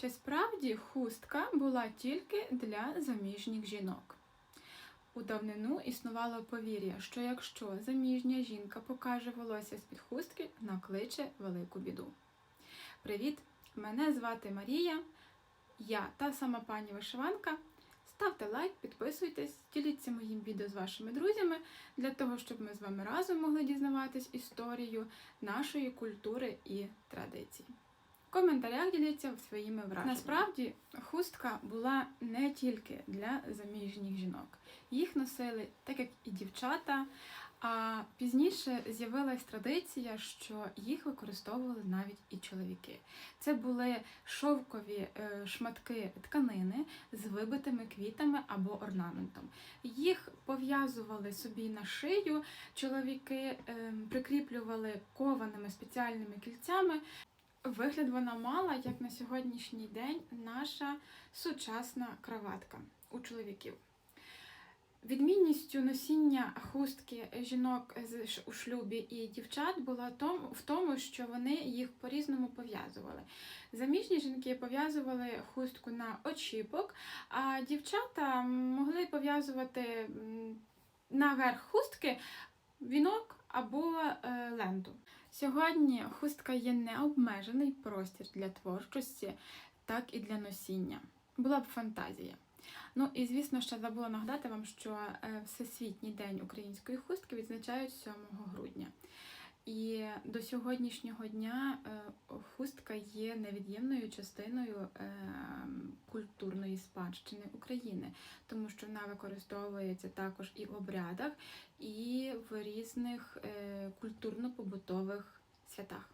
Чи справді хустка була тільки для заміжніх жінок? У давнину існувало повір'я, що якщо заміжня жінка покаже волосся з-під хустки, накличе велику біду. Привіт! Мене звати Марія. Я та сама пані вишиванка. Ставте лайк, підписуйтесь, діліться моїм відео з вашими друзями для того, щоб ми з вами разом могли дізнаватись історію нашої культури і традицій. В коментарях діліться своїми враженнями. Насправді хустка була не тільки для заміжніх жінок. Їх носили так як і дівчата. А пізніше з'явилась традиція, що їх використовували навіть і чоловіки. Це були шовкові е, шматки тканини з вибитими квітами або орнаментом. Їх пов'язували собі на шию, чоловіки е, прикріплювали кованими спеціальними кільцями. Вигляд вона мала, як на сьогоднішній день, наша сучасна краватка у чоловіків. Відмінністю носіння хустки жінок у шлюбі і дівчат була в тому, що вони їх по-різному пов'язували. Заміжні жінки пов'язували хустку на очіпок, а дівчата могли пов'язувати наверх хустки вінок або е, ленту. Сьогодні хустка є необмежений простір для творчості, так і для носіння. Була б фантазія. Ну і звісно, ще забула нагадати вам, що е, Всесвітній день української хустки відзначають 7 грудня. І до сьогоднішнього дня е, хустка є невід'ємною частиною е, культурної спадщини України, тому що вона використовується також і в обрядах, і в різних е, культурно-побутових святах.